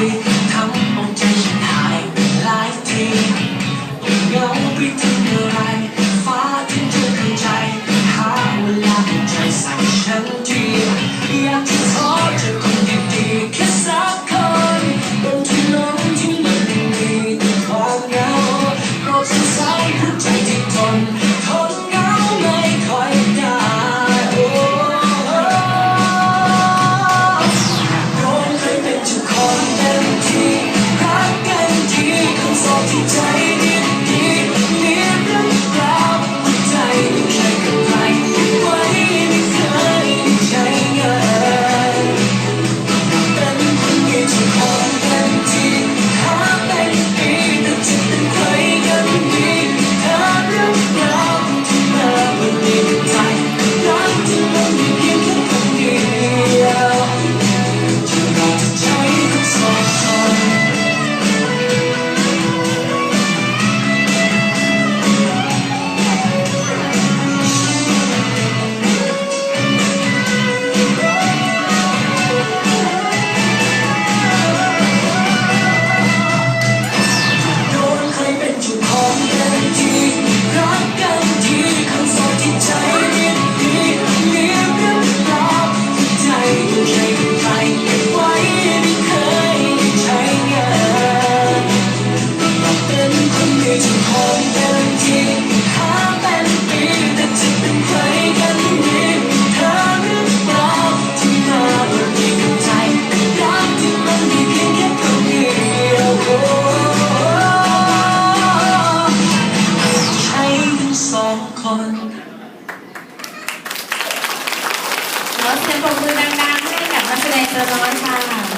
We. ปรบมือดังๆให้กับนักแสดงตัวน้อยค่ะ